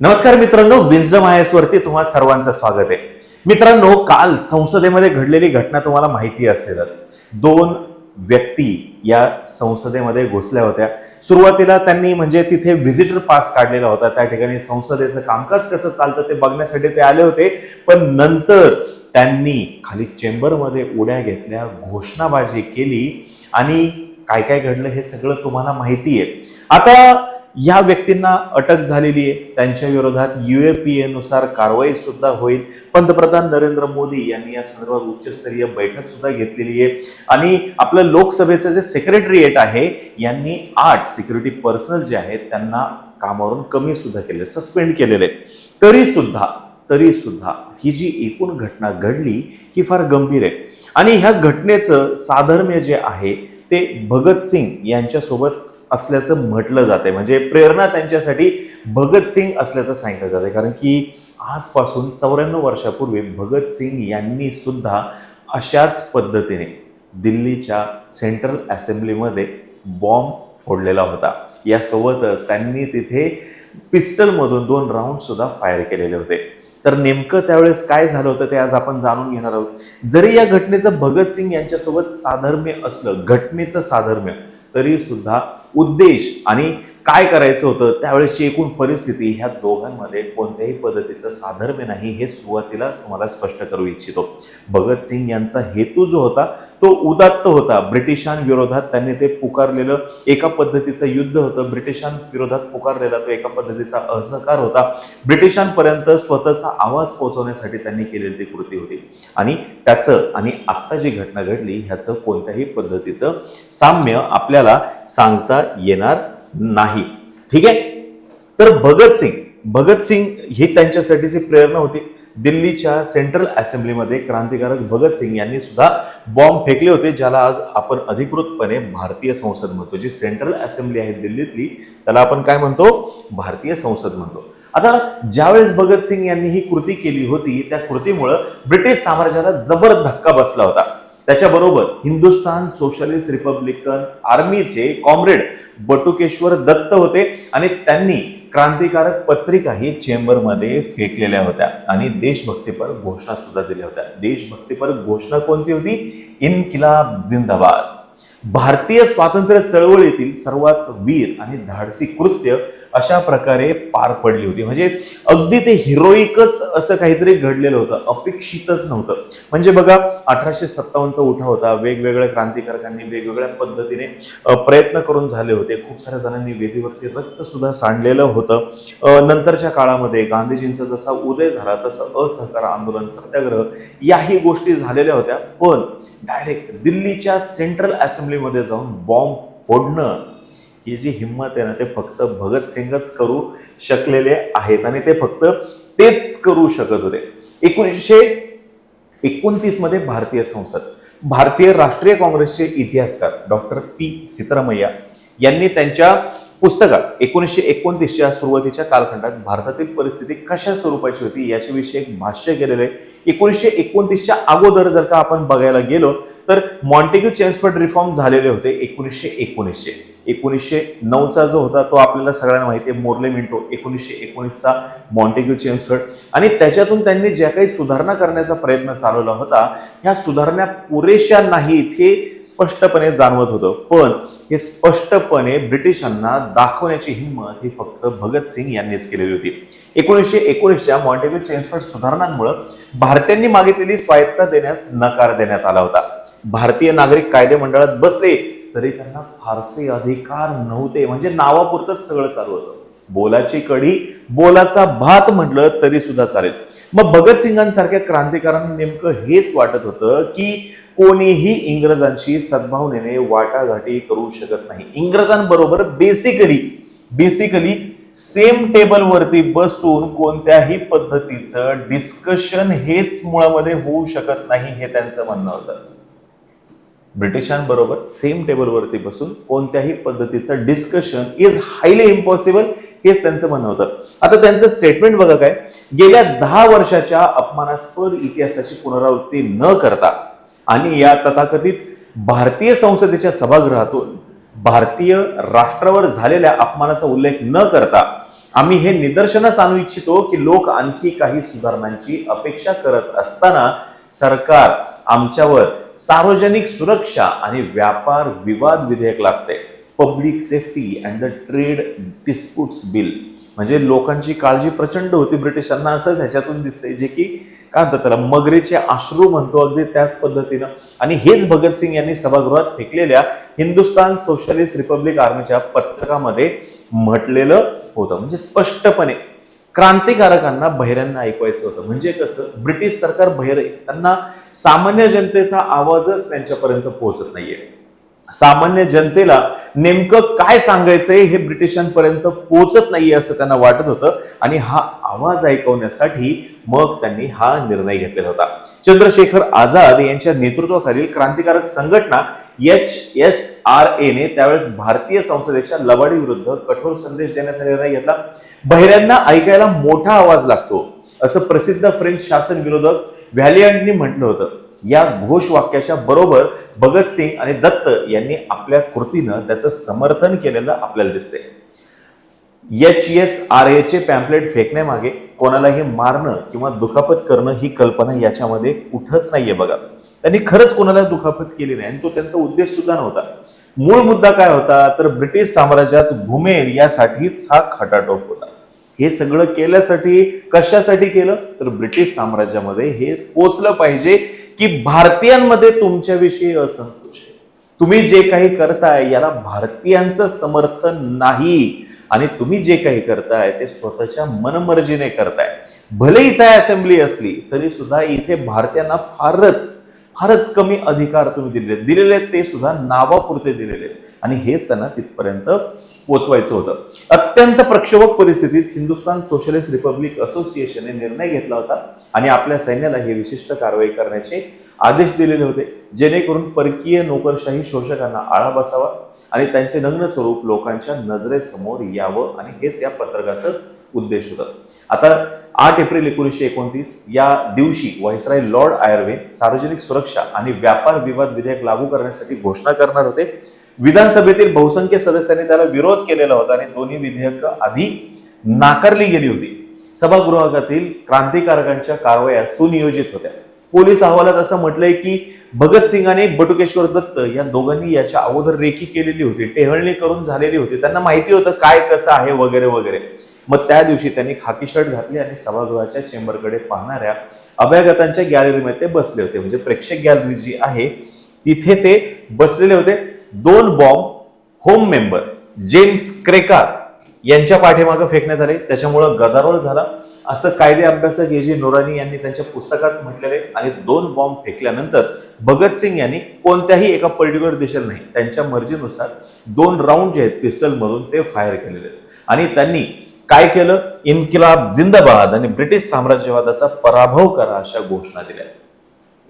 नमस्कार मित्रांनो wisdom I वरती तुम्हाला सर्वांचं स्वागत आहे. मित्रांनो काल संसदेमध्ये घडलेली घटना तुम्हाला माहिती असेलच. दोन व्यक्ती या संसदेमध्ये घुसल्या होत्या. सुरुवातीला त्यांनी म्हणजे तिथे व्हिजिटर पास काढलेला होता. त्या ठिकाणी संसदेचं कामकाज कसं चालतं ते बघण्यासाठी ते आले होते. पण नंतर त्यांनी खाली चेंबरमध्ये उड्या घेतल्या घोषणाबाजी केली आणि काय काय घडलं हे सगळं तुम्हाला माहिती आहे. आता या व्यक्तींना अटक झालेली आहे. त्यांच्या विरोधात युएपीए नुसार कारवाई सुद्धा होईल. पंतप्रधान नरेंद्र मोदी यांनी या संदर्भात उच्चस्तरीय बैठक सुद्धा घेतलेली आहे. आणि आपलं लोकसभेचं जे सेक्रेटरिएट आहे यांनी आठ सिक्युरिटी पर्सनल जे आहेत त्यांना कामावरून कमी सुद्धा केले सस्पेंड केलेले. तरी सुद्धा तरी सुद्धा ही जी एकूण घटना घडली ही फार गंभीर आहे. आणि ह्या घटनेचं साधर्म्य जे आहे ते भगतसिंग यांच्यासोबत असल्याचं म्हटलं जाते म्हणजे प्रेरणा त्यांच्यासाठी भगतसिंग असल्याचं सांगितलं जाते कारण की आजपासून चौऱ्याण्णव वर्षापूर्वी भगतसिंग यांनी सुद्धा अशाच पद्धतीने दिल्लीच्या सेंट्रल असेंब्लीमध्ये बॉम्ब फोडलेला होता. यासोबतच त्यांनी तिथे पिस्टलमधून दोन राऊंड सुद्धा फायर केलेले होते. तर नेमकं त्यावेळेस काय झालं होतं ते आज आपण जाणून घेणार आहोत. जरी या घटनेचं भगतसिंग यांच्यासोबत साधर्म्य असलं घटनेचं साधर्म्य तरी सुद्धा उद्देश आणि काय करायचं होतं त्यावेळेसची एकूण परिस्थिती ह्या दोघांमध्ये कोणत्याही पद्धतीचं साधर्म्य नाही हे सुरुवातीलाच तुम्हाला स्पष्ट करू इच्छितो. भगतसिंग यांचा हेतू जो होता तो उदात्त होता. ब्रिटिशांविरोधात त्यांनी ते पुकारलेलं एका पद्धतीचं युद्ध होतं. ब्रिटिशांविरोधात पुकारलेला तो एका पद्धतीचा असहकार होता. ब्रिटिशांपर्यंत स्वतःचा आवाज पोहोचवण्यासाठी त्यांनी केलेली ती कृती होती. आणि त्याचं आणि आत्ता जी घटना घडली ह्याचं कोणत्याही पद्धतीचं साम्य आपल्याला सांगता येणार नाही. ठीक आहे? तर भगतसिंग भगतसिंग ही त्यांच्यासाठीची प्रेरणा होती दिल्लीच्या सेंट्रल असेंब्लीमध्ये क्रांतिकारक भगतसिंग यांनी सुद्धा बॉम्ब फेकले होते ज्याला आज आपण अधिकृतपणे भारतीय संसद म्हणतो. जी सेंट्रल असेंब्ली आहे दिल्लीतली त्याला आपण काय म्हणतो? भारतीय संसद म्हणतो. आता ज्यावेळेस भगतसिंग यांनी ही कृती केली होती त्या कृतीमुळं ब्रिटिश साम्राज्याला जबर धक्का बसला होता. त्याच्याबरोबर हिंदुस्थान सोशलिस्ट रिपब्लिकन आर्मीचे कॉम्रेड बटुकेश्वर दत्त होते आणि त्यांनी क्रांतिकारक पत्रिकाही चेंबरमध्ये फेकलेल्या होत्या. आणि देशभक्तीपर घोषणा सुद्धा दिल्या होत्या. देशभक्तीपर घोषणा कोणती होती? इनकिलाब जिंदाबाद. भारतीय स्वातंत्र्य चळवळीतील सर्वात वीर आणि धाडसी कृत्य अशा प्रकारे पार पडली होती. म्हणजे अगदी ते हिरोईकच असं काहीतरी घडलेलं होतं अपेक्षितच नव्हतं. म्हणजे बघा अठराशे सत्तावन्नचा उठाव होता. वेगवेगळ्या क्रांतिकारकांनी वेगवेगळ्या पद्धतीने प्रयत्न करून झाले होते. खूप साऱ्या जणांनी वेदीवरती रक्त सुद्धा सांडलेलं होतं. नंतरच्या काळामध्ये गांधीजींचा जसा उदय झाला तसं असहकार आंदोलन सत्याग्रह याही गोष्टी झालेल्या होत्या. पण डायरेक्ट दिल्लीच्या सेंट्रल असेंब्लीमध्ये जाऊन बॉम्ब फोडणं ही जी हिंमत आहे ना ते फक्त भगतसिंगच करू शकलेले आहेत आणि ते फक्त तेच करू शकत होते. एकोणीसशे एकोणतीसमध्ये भारतीय संसद भारतीय राष्ट्रीय काँग्रेसचे इतिहासकार डॉक्टर पी सीतारामय्या यांनी त्यांच्या पुस्तकात एकोणीसशे एकोणतीसच्या सुरुवातीच्या कालखंडात भारतातील परिस्थिती कशा स्वरूपाची होती याच्याविषयी एक भाष्य केलेलं आहे. एकोणीसशे एकोणतीसच्या अगोदर जर का आपण बघायला गेलो तर मॉन्टेग्यू चेम्सफर्ड रिफॉर्म झालेले होते एकोणीसशे एकोणीसशे एकोणीसशे नऊचा जो होता तो आपल्याला सगळ्यांना माहिती आहे मोर्ले मिंटो एकोणीसशे एकोणीसचा मॉन्टेग्यू चेम्सफर्ड आणि त्याच्यातून त्यांनी ज्या काही सुधारणा करण्याचा प्रयत्न चालवला होता ह्या सुधारणा पुरेशा नाहीत हे स्पष्टपणे जाणवत होतं. पण हे स्पष्टपणे ब्रिटिशांना दाखवण्याची हिंमत ही फक्त भगतसिंग यांनीच केलेली होती. एकोणीसशे एकोणीसच्या मॉन्टेग्यू चेम्सफर्ड सुधारणांमुळे भारतीयांनी मागितलेली स्वायत्ता देण्यास नकार देण्यात आला होता. भारतीय नागरिक कायदे मंडळात बसले तरी त्यांना फारसे अधिकार नव्हते. म्हणजे नावापुरतच सगळं चालू होतं. बोलाची कढी बोलाचा भात म्हटलं तरी सुद्धा चालेल. मग भगतसिंगांसारख्या क्रांतिकारांना नेमकं हेच वाटत होतं की कोणीही इंग्रजांशी सद्भावनेने वाटाघाटी करू शकत नाही. इंग्रजांबरोबर बेसिकली बेसिकली सेम टेबलवरती बसून कोणत्याही पद्धतीचं डिस्कशन हेच मुळामध्ये होऊ शकत नाही हे त्यांचं म्हणणं होतं. ब्रिटिशांबरोबर सेम टेबलवरती बसून कोणत्याही पद्धतीचं डिस्कशन इज हायली इम्पॉसिबल हेच त्यांचं म्हणणं होतं. आता त्यांचं स्टेटमेंट बघा काय. गेल्या दहा वर्षाच्या अपमानास्पद इतिहासाची पुनरावृत्ती न करता आणि या तथाकथित भारतीय संसदेच्या सभागृहातून भारतीय राष्ट्रावर झालेल्या अपमानाचा उल्लेख न करता आम्ही हे निदर्शनास आणू इच्छितो की लोक आणखी काही सुधारणांची अपेक्षा करत असताना सरकार आमच्यावर सार्वजनिक सुरक्षा आणि व्यापार विवाद विधेयक लागते. Public safety and the trade disputes bill म्हणजे लोकांची काळजी प्रचंड होती ब्रिटिशांना असंच ह्याच्यातून दिसतंय जे की काय म्हणतात त्याला मगरीचे आश्रू म्हणतो अगदी त्याच पद्धतीनं. आणि हेच भगतसिंग यांनी सभागृहात फेकलेल्या हिंदुस्तान सोशलिस्ट रिपब्लिक आर्मीच्या पत्रकामध्ये म्हटलेलं होतं. म्हणजे स्पष्टपणे क्रांतिकारकांना बहिऱ्यांना ऐकवायचं होतं. म्हणजे कसं? ब्रिटिश सरकार बहिर. त्यांना सामान्य जनतेचा आवाजच त्यांच्यापर्यंत पोहोचत नाहीये. सामान्य जनतेला नेमकं काय सांगायचंय हे ब्रिटिशांपर्यंत पोचत नाहीये असं त्यांना वाटत होतं. आणि हा आवाज ऐकवण्यासाठी मग त्यांनी हा निर्णय घेतलेला होता. चंद्रशेखर आझाद यांच्या नेतृत्वाखालील क्रांतिकारक संघटना एच एस आर ए ने त्यावेळेस भारतीय संसदेच्या लबाडी विरुद्ध कठोर संदेश देण्याचा निर्णय घेतला. बहिऱ्यांना ऐकायला मोठा आवाज लागतो. असं प्रसिद्ध फ्रेंच शासन विरोधक व्हॅलियंटनी म्हटलं होतं. या घोष वाक्याच्या बरोबर भगतसिंग आणि दत्त यांनी आपल्या कृतीनं त्याचं समर्थन केलेलं आपल्याला दिसतंय. एच एस आर चे पॅम्पलेट फेकण्यामागे कोणालाही मारणं किंवा दुखापत करणं ही कल्पना याच्यामध्ये कुठंच नाहीये बघा. त्यांनी खरंच कोणाला दुखापत केली नाही आणि तो त्यांचा उद्देश सुद्धा नव्हता. मूळ मुद्दा काय होता? तर ब्रिटिश साम्राज्यात घुमेल यासाठीच हा खटाटोप होता. हे सगळं केल्यासाठी कशासाठी केलं? तर ब्रिटिश साम्राज्यामध्ये हे पोचलं पाहिजे की भारतीयांमध्ये तुमच्याविषयी असंतोष आहे. तुम्ही जे काही करताय याला भारतीयांचं समर्थन नाही. आणि तुम्ही जे काही करताय ते स्वतःच्या मनमर्जीने करताय. भले इथे असेंब्ली असली तरी सुद्धा इथे भारतीयांना फारच फारच कमी अधिकार तुम्ही दिलेले आहेत. दिलेले आहेत ते सुद्धा नावापुरते दिलेले आहेत. आणि हेच त्यांना तिथपर्यंत पोचवायचं होतं. अत्यंत प्रक्षोभक परिस्थितीत हिंदुस्थान सोशलिस्ट रिपब्लिक असोसिएशनने निर्णय घेतला होता आणि आपल्या सैन्याला हे विशिष्ट कारवाई करण्याचे आदेश दिलेले होते. जेणेकरून परकीय नोकरशाही शोषकांना आळा बसावा आणि त्यांचे नग्न स्वरूप लोकांच्या नजरेसमोर यावं आणि हेच या पत्रकाचं उद्देश होता. आता आठ एप्रिल एकोणीसशे एकोणतीस या दिवशी व्हायसराय लॉर्ड आयर्वे सार्वजनिक सुरक्षा आणि व्यापार विवाद विधेयक लागू करण्यासाठी घोषणा करणार होते. विधानसभेतील बहुसंख्य सदस्यांनी त्याला विरोध केलेला होता आणि दोन्ही विधेयक आधी नाकारली गेली होती. सभागृहातील क्रांतिकारकांच्या कारवाया सुनियोजित होत्या. पोलीस अहवालात असं म्हटलंय की भगतसिंग आणि बटुकेश्वर दत्त या दोघांनी याच्या अगोदर रेखी केलेली होती टेहळणी करून झालेली होती. त्यांना माहिती होतं काय कसं आहे वगैरे वगैरे. मग त्या दिवशी त्यांनी खाकी शर्ट घातली आणि सभागृहाच्या चेंबरकडे पाहणाऱ्या अभ्यागतांच्या गॅलरीमध्ये ते बसले होते. म्हणजे प्रेक्षक गॅलरी जी आहे तिथे ते बसलेले होते. दोन bomb home member James Crerar यांच्या पाठीमागं फेकण्यात आले. त्याच्यामुळं गदारोळ झाला. असं कायदे अभ्यासक ए जी नोरानी यांनी त्यांच्या पुस्तकात म्हटलेले आणि दोन बॉम्ब फेकल्यानंतर भगतसिंग यांनी कोणत्याही एका पर्टिक्युलर दिशेला नाही त्यांच्या मर्जीनुसार दोन राऊंड जे आहेत पिस्टलमधून ते फायर केलेले आहेत. आणि त्यांनी काय केलं? इन्किलाब जिंदाबाद आणि ब्रिटिश साम्राज्यवादाचा पराभव करा अशा घोषणा दिल्या.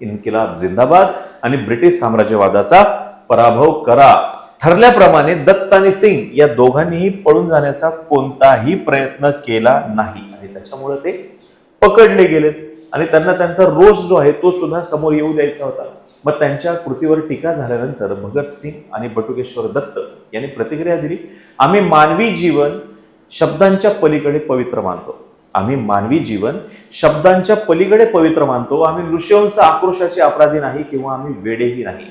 इन्किलाब जिंदाबाद आणि ब्रिटिश साम्राज्यवादाचा पराभव करा. ठरल्याप्रमाणे दत्त आणि सिंग या दोघांनीही पळून जाण्याचा कोणताही प्रयत्न केला नाही. आणि त्याच्यामुळे ते पकडले गेलेत आणि त्यांना त्यांचा रोष जो आहे तो सुद्धा समोर येऊ द्यायचा होता. मग त्यांच्या कृतीवर टीका झाल्यानंतर भगतसिंग आणि बटुकेश्वर दत्त यांनी प्रतिक्रिया दिली. आम्ही मानवी जीवन शब्दांच्या पलीकडे पवित्र मानतो. आम्ही मानवी जीवन शब्दांच्या पलीकडे पवित्र मानतो. आम्ही नृशंस आक्रोशाचे अपराधी नाही किंवा आम्ही वेडेही नाही.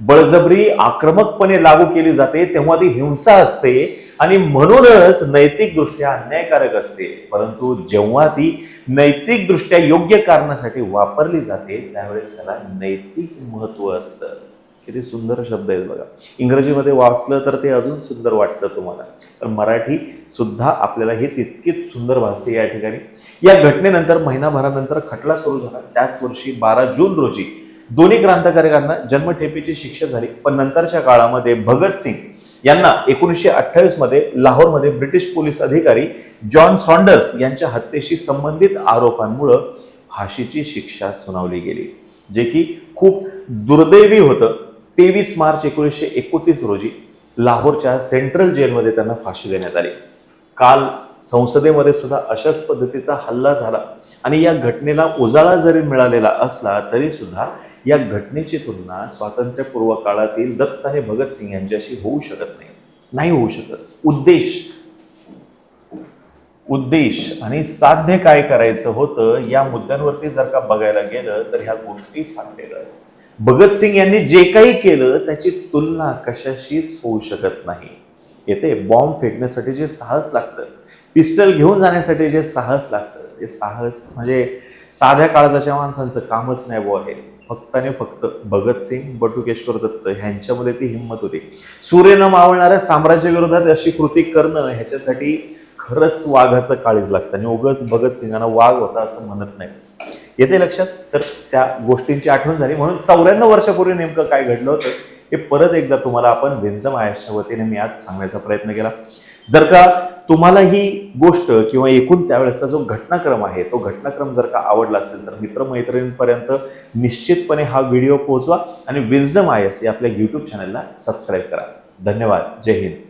बळजबरी आक्रमकपणे लागू केली जाते तेव्हा ती हिंसा असते आणि म्हणूनच नैतिकदृष्ट्या अन्यायकारक असते. परंतु जेव्हा ती नैतिकदृष्ट्या योग्य कारणासाठी वापरली जाते त्यावेळेस त्याला नैतिक महत्त्व असतं. किती सुंदर शब्द आहेत बघा. इंग्रजीमध्ये वाचलं तर ते अजून सुंदर वाटतं तुम्हाला. तर मराठी सुद्धा आपल्याला हे तितकीच सुंदर भासते या ठिकाणी. या घटनेनंतर महिनाभरानंतर खटला सुरू झाला. त्याच वर्षी बारा जून रोजी दोन्ही क्रांतिकारकांना जन्मठेपेची शिक्षा झाली. पण नंतरच्या काळामध्ये भगतसिंग यांना एकोणीसशे अठ्ठावीसमध्ये लाहोरमध्ये ब्रिटिश पोलीस अधिकारी जॉन सॉन्डर्स यांच्या हत्येशी संबंधित आरोपांमुळं फाशीची शिक्षा सुनावली गेली. जे की खूप दुर्दैवी होतं. तेवीस मार्च एकोणीसशे एकोणतीस रोजी लाहोरच्या सेंट्रल जेलमध्ये त्यांना फाशी देण्यात आली. काल संसदेमध्ये सुद्धा अशाच पद्धतीचा हल्ला झाला आणि या घटनेला उजाळा जरी मिळालेला असला तरी सुद्धा या घटनेची तुलना स्वातंत्र्यपूर्व काळातील दत्त आणि भगतसिंग यांच्याशी होऊ शकत नाही. नाही होऊ शकत. उद्देश उद्देश आणि साध्य काय करायचं होतं या मुद्द्यांवरती जर का बघायला गेलं तर ह्या गोष्टी फाटलेल्या आहेत. भगतसिंग यांनी जे काही केलं त्याची तुलना कशाशीच होऊ शकत नाही. येते बॉम्ब फेकण्यासाठी जे साहस लागतं पिस्टल घेऊन जाण्यासाठी जे साहस लागतं ते साहस म्हणजे साध्या काळजाच्या माणसांचं कामच नाही बो आहे फक्त आणि फक्त भगतसिंग बटुकेश्वर दत्त ह्यांच्यामध्ये ती हिंमत होती. सूर्य न मावळणाऱ्या साम्राज्याविरोधात अशी कृती करणं ह्याच्यासाठी खरंच वाघाचं काळीज लागतं. आणि उगच भगतसिंगांना वाघ होता असं म्हणत नाही येते लक्षात. तर त्या गोष्टींची आठवण झाली. म्हणून चौऱ्याण्णव वर्षापूर्वी नेमकं काय घडलं होतं हे परत एकदा तुम्हाला आपण विजडम आयसच्या वतीने मी आज सांगण्याचा प्रयत्न केला. जर का तुम्हाला ही गोष्ट किंवा एकूण त्यावेळेसचा जो घटनाक्रम आहे तो घटनाक्रम जर का आवडला असेल तर मित्रमैत्रिणींपर्यंत निश्चितपणे हा व्हिडिओ पोहोचवा आणि विजडम आय एस या आपल्या यूट्यूब चॅनलला सबस्क्राईब करा. धन्यवाद. जय हिंद.